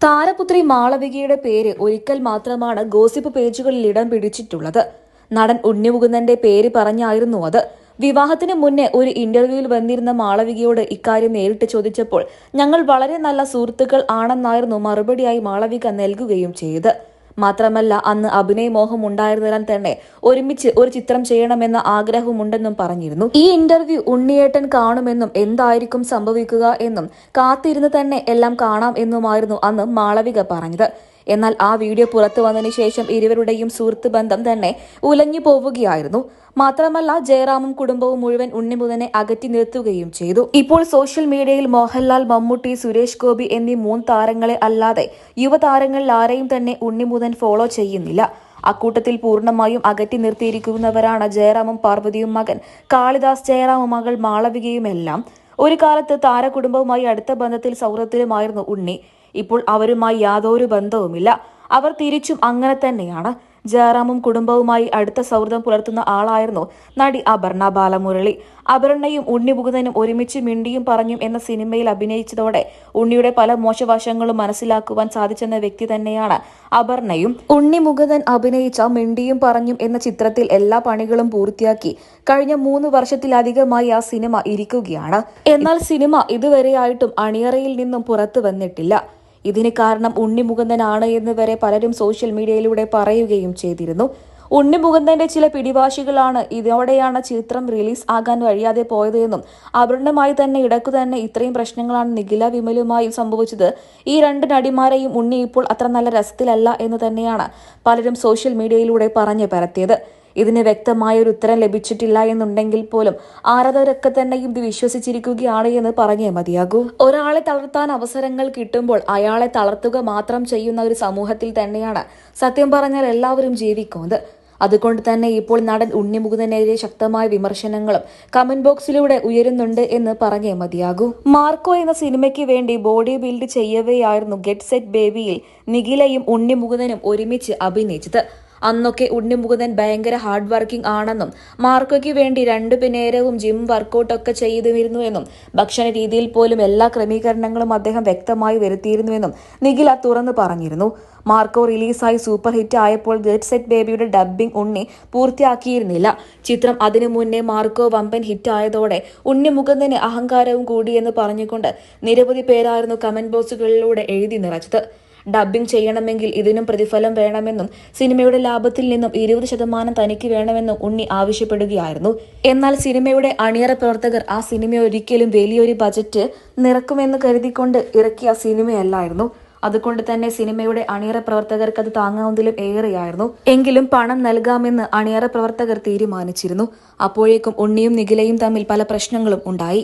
താരപുത്രി മാളവികയുടെ പേര് ഒരിക്കൽ മാത്രമാണ് ഗോസിപ്പ് പേജുകളിൽ ഇടം പിടിച്ചിട്ടുള്ളത്. നടൻ ഉണ്ണിമുകുന്ദന്റെ പേര് പറഞ്ഞായിരുന്നു അത്. വിവാഹത്തിന് മുന്നേ ഒരു ഇന്റർവ്യൂവിൽ വന്നിരുന്ന മാളവികയോട് ഇക്കാര്യം നേരിട്ട് ചോദിച്ചപ്പോൾ ഞങ്ങൾ വളരെ നല്ല സുഹൃത്തുക്കൾ ആണെന്നായിരുന്നു മറുപടിയായി മാളവിക നൽകുകയും ചെയ്ത്. മാത്രമല്ല അന്ന് അഭിനയമോഹം ഉണ്ടായിരുന്നതിനാൽ തന്നെ ഒരുമിച്ച് ഒരു ചിത്രം ചെയ്യണമെന്ന ആഗ്രഹമുണ്ടെന്നും പറഞ്ഞിരുന്നു. ഈ ഇന്റർവ്യൂ ഉണ്ണിയേട്ടൻ കാണുമെന്നും എന്തായിരിക്കും സംഭവിക്കുക എന്നും കാത്തിരുന്ന് തന്നെ എല്ലാം കാണാം എന്നുമായിരുന്നു അന്ന് മാളവിക പറഞ്ഞത്. എന്നാൽ ആ വീഡിയോ പുറത്തു വന്നതിന് ശേഷം ഇരുവരുടെയും സുഹൃത്ത് ബന്ധം തന്നെ ഉലഞ്ഞു പോവുകയായിരുന്നു. മാത്രമല്ല ജയറാമും കുടുംബവും മുഴുവൻ ഉണ്ണിമുതനെ അകറ്റി നിർത്തുകയും ചെയ്തു. ഇപ്പോൾ സോഷ്യൽ മീഡിയയിൽ മോഹൻലാൽ മമ്മൂട്ടി സുരേഷ് ഗോപി എന്നീ മൂന്ന് താരങ്ങളെ അല്ലാതെ യുവതാരങ്ങളിൽ ആരെയും തന്നെ ഉണ്ണിമുതൻ ഫോളോ ചെയ്യുന്നില്ല. അക്കൂട്ടത്തിൽ പൂർണമായും അകറ്റി നിർത്തിയിരിക്കുന്നവരാണ് ജയറാമും പാർവതിയും മകൻ കാളിദാസ് ജയറാമും മകൾ മാളവികയുമെല്ലാം. ഒരു കാലത്ത് താരകുടുംബവുമായി അടുത്ത ബന്ധത്തിൽ സൗഹൃദത്തിലുമായിരുന്നു ഉണ്ണി. ഇപ്പോൾ അവരുമായി യാതൊരു ബന്ധവുമില്ല. അവർ തിരിച്ചും അങ്ങനെ തന്നെയാണ്. ജയറാമും കുടുംബവുമായി അടുത്ത സൗഹൃദം പുലർത്തുന്ന ആളായിരുന്നു നടി അപർണ ബാലമുരളി. അപർണയും ഉണ്ണിപുകുതനും ഒരുമിച്ച് മിണ്ടിയും പറഞ്ഞും എന്ന സിനിമയിൽ അഭിനയിച്ചതോടെ ഉണ്ണിയുടെ പല മോശവശങ്ങളും മനസ്സിലാക്കുവാൻ സാധിച്ചെന്ന വ്യക്തി തന്നെയാണ് അപർണയും. ഉണ്ണിമുകുതൻ അഭിനയിച്ച മിണ്ടിയും പറഞ്ഞും എന്ന ചിത്രത്തിൽ എല്ലാ പണികളും പൂർത്തിയാക്കി കഴിഞ്ഞ മൂന്ന് വർഷത്തിലധികമായി ആ സിനിമ ഇരിക്കുകയാണ്. എന്നാൽ സിനിമ ഇതുവരെയായിട്ടും അണിയറയിൽ നിന്നും പുറത്തു വന്നിട്ടില്ല. ഇതിന് കാരണം ഉണ്ണിമുകുന്ദനാണ് എന്ന് വരെ പലരും സോഷ്യൽ മീഡിയയിലൂടെ പറയുകയും ചെയ്തിരുന്നു. ഉണ്ണിമുകുന്ദന്റെ ചില പിടിവാശികളാണ് ഇതോടെയാണ് ചിത്രം റിലീസ് ആകാൻ കഴിയാതെ പോയത് എന്നും അപൂർണമായി തന്നെ ഇടക്കു തന്നെ ഇത്രയും പ്രശ്നങ്ങളാണ് നിഖില വിമലുമായും സംഭവിച്ചത്. ഈ രണ്ട് നടിമാരെയും ഉണ്ണി ഇപ്പോൾ അത്ര നല്ല രസത്തിലല്ല എന്ന് തന്നെയാണ് പലരും സോഷ്യൽ മീഡിയയിലൂടെ പറഞ്ഞു പരത്തിയത്. ഇതിന് വ്യക്തമായ ഒരു ഉത്തരം ലഭിച്ചിട്ടില്ല എന്നുണ്ടെങ്കിൽ പോലും ആരാധകരൊക്കെ തന്നെ ഇത് വിശ്വസിച്ചിരിക്കുകയാണ് എന്ന് പറഞ്ഞേ മതിയാകൂ. ഒരാളെ തളർത്താൻ അവസരങ്ങൾ കിട്ടുമ്പോൾ അയാളെ തളർത്തുക മാത്രം ചെയ്യുന്ന ഒരു സമൂഹത്തിൽ തന്നെയാണ് സത്യം പറഞ്ഞാൽ എല്ലാവരും ജീവിക്കുന്നത്. അതുകൊണ്ട് തന്നെ ഇപ്പോൾ നടൻ ഉണ്ണിമുകുന്ദനെതിരെ ശക്തമായ വിമർശനങ്ങളും കമന്റ് ബോക്സിലൂടെ ഉയരുന്നുണ്ട് എന്ന് പറഞ്ഞേ മതിയാകൂ. മാർക്കോ എന്ന സിനിമയ്ക്ക് വേണ്ടി ബോഡി ബിൽഡ് ചെയ്യവെയായിരുന്നു ഗെറ്റ് സെറ്റ് ബേബിയിൽ നിഖിലയും ഉണ്ണിമുകുന്ദനും ഒരുമിച്ച് അഭിനയിച്ചത്. അന്നൊക്കെ ഉണ്ണിമുകുന്ദൻ ഭയങ്കര ഹാർഡ് വർക്കിംഗ് ആണെന്നും മാർക്കോയ്ക്ക് വേണ്ടി രണ്ടു നേരവും ജിം വർക്കൗട്ടൊക്കെ ചെയ്തിരുന്നു എന്നും ഭക്ഷണ രീതിയിൽ പോലും എല്ലാ ക്രമീകരണങ്ങളും അദ്ദേഹം വ്യക്തമായി വരുത്തിയിരുന്നുവെന്നും നിഖില തുറന്നു പറഞ്ഞിരുന്നു. മാർക്കോ റിലീസായി സൂപ്പർ ഹിറ്റ് ആയപ്പോൾ ഗെറ്റ് സെറ്റ് ബേബിയുടെ ഡബ്ബിംഗ് ഉണ്ണി പൂർത്തിയാക്കിയിരുന്നില്ല. ചിത്രം അതിനു മുന്നേ മാർക്കോ വമ്പൻ ഹിറ്റ് ആയതോടെ ഉണ്ണി മുകുന്ദന് അഹങ്കാരവും കൂടിയെന്ന് പറഞ്ഞുകൊണ്ട് നിരവധി പേരായിരുന്നു കമന്റ് ബോക്സുകളിലൂടെ എഴുതി നിറച്ചത്. ഡബ്ബിംഗ് ചെയ്യണമെങ്കിൽ ഇതിനും പ്രതിഫലം വേണമെന്നും സിനിമയുടെ ലാഭത്തിൽ നിന്നും ഇരുപത് ശതമാനം തനിക്ക് വേണമെന്നും ഉണ്ണി ആവശ്യപ്പെടുകയായിരുന്നു. എന്നാൽ സിനിമയുടെ അണിയറ പ്രവർത്തകർ ആ സിനിമ ഒരിക്കലും വലിയൊരു ബജറ്റ് നിറക്കുമെന്ന് കരുതിക്കൊണ്ട് ഇറക്കിയ സിനിമയല്ലായിരുന്നു. അതുകൊണ്ട് തന്നെ സിനിമയുടെ അണിയറ പ്രവർത്തകർക്ക് അത് താങ്ങാവുന്നതിലും ഏറെയായിരുന്നു. എങ്കിലും പണം നൽകാമെന്ന് അണിയറ പ്രവർത്തകർ തീരുമാനിച്ചിരുന്നു. അപ്പോഴേക്കും ഉണ്ണിയും നിഖിലയും തമ്മിൽ പല പ്രശ്നങ്ങളും ഉണ്ടായി.